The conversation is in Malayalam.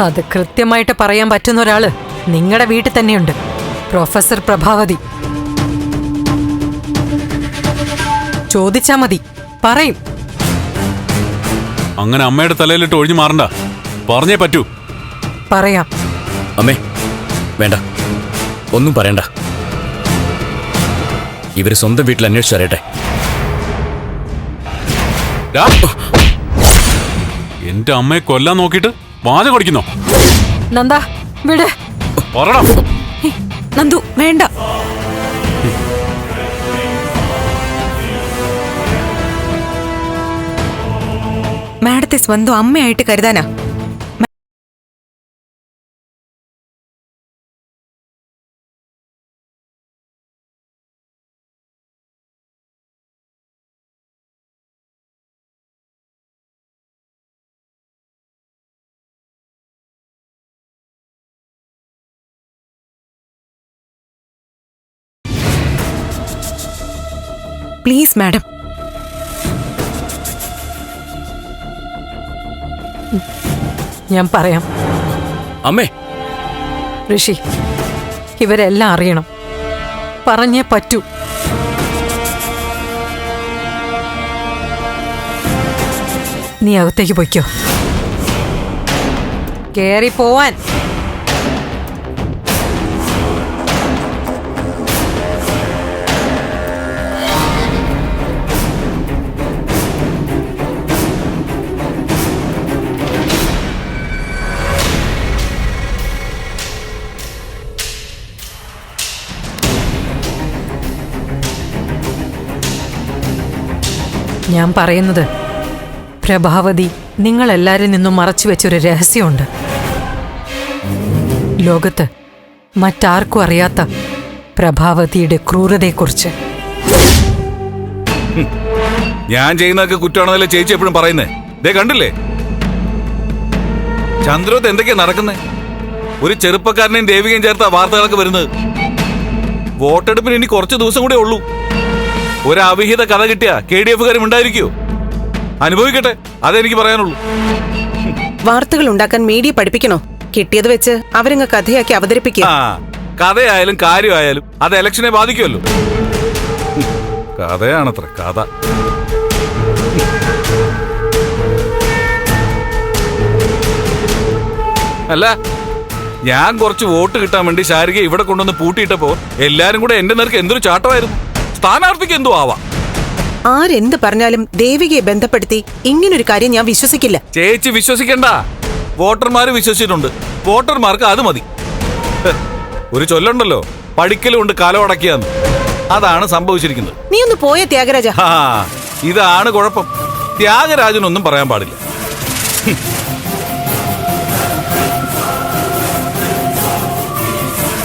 അത് കൃത്യമായിട്ട് പറയാൻ പറ്റുന്ന ഒരാൾ നിങ്ങളുടെ വീട്ടിൽ തന്നെയുണ്ട്. പ്രൊഫസർ പ്രഭാവതി. ചോദിച്ചാ മതി. പറയും. അങ്ങനെ അമ്മയുടെ തലയിലിട്ട് ഒഴിഞ്ഞു മാറണ്ട. പറഞ്ഞേ പറ്റൂ. പറയാം. അമ്മേ വേണ്ട. ഒന്നും പറയണ്ട. ഇവർ സ്വന്തം വീട്ടിൽ അന്വേഷിച്ചറിയട്ടെ. എന്റെ അമ്മയെ കൊല്ലാൻ നോക്കിയിട്ട് വാച കൊടുക്കുന്നോ. നന്ദാ വിട്. പറടാ നന്ദു വേണ്ട. മാഡത്തെ സ്വന്തം അമ്മയായിട്ട് കരുതാനാ? Please madam. ഞാൻ പറയാം. അമ്മേ. ഋഷി ഇവരെല്ലാം അറിയണം. പറഞ്ഞേ പറ്റൂ. നീ അകത്തേക്ക് പൊയ്ക്കോ. കേറി പോവാൻ. ഞാൻ പറയുന്നത്. പ്രഭാവതി നിങ്ങളെല്ലാരിൽ നിന്നും മറച്ചു വെച്ചൊരു രഹസ്യമുണ്ട്. ലോകത്ത് മറ്റാർക്കും അറിയാത്ത പ്രഭാവതിയുടെ ക്രൂരതയെക്കുറിച്ച്. ഞാൻ ചെയ്യുന്നതൊക്കെ കുറ്റമാണെന്നല്ലേ ചേച്ചി എപ്പോഴും പറയുന്നേ? ദേ കണ്ടില്ലേ? ചന്ദ്രത്ത് എന്തൊക്കെയാ നടക്കുന്നേ? ഒരു ചെറുപ്പക്കാരനെയും ദേവികയും ചേർത്ത വാർത്തകളൊക്കെ വരുന്നത്. വോട്ടെടുപ്പിന് ഇനി കുറച്ച് ദിവസം കൂടെ ഉള്ളൂ. ഒരു അവിഹിത കഥ കിട്ടിയ കെ ഡി എഫുകാരും ഉണ്ടായിരിക്കോ അനുഭവിക്കട്ടെ അതെനിക്ക് പറയാനുള്ളൂ. വാർത്തകൾ ഉണ്ടാക്കാൻ മീഡിയ പഠിപ്പിക്കണോ? കിട്ടിയത് വെച്ച് അവരങ്ങ് കഥയാക്കി അവതരിപ്പിക്കുക. കഥയായാലും കാര്യമായാലും അത് ഇലക്ഷനെ ബാധിക്കുമല്ലോ. കഥയാണത്ര കഥ. അല്ല ഞാൻ കുറച്ച് വോട്ട് കിട്ടാൻ വേണ്ടി ശാരിക ഇവിടെ കൊണ്ടുവന്ന് പൂട്ടിയിട്ടപ്പോ എല്ലാരും കൂടെ എന്റെ നേർക്ക് എന്തൊരു ചാട്ടമായിരുന്നു. സ്ഥാനാർത്ഥിക്ക് എന്തോ ആവാം. ആരെന്ത് പറഞ്ഞാലും ദേവികയെ ബന്ധപ്പെടുത്തി ഇങ്ങനൊരു കാര്യം ഞാൻ വിശ്വസിക്കില്ല. ചേച്ചി വിശ്വസിക്കണ്ട. വോട്ടർമാര് വിശ്വസിച്ചിട്ടുണ്ട്. വോട്ടർമാർക്ക് അത് മതി. ഹ്, ഒരു ചൊല്ലുണ്ടല്ലോ. പഠിക്കലുണ്ട് കാലമടക്കിയാന്ന് അതാണ് സംഭവിച്ചിരിക്കുന്നത്. നീ ഒന്ന് പോയ ത്യാഗരാജ. ഇതാണ് കുഴപ്പം. ത്യാഗരാജനൊന്നും പറയാൻ പാടില്ല. ഹും,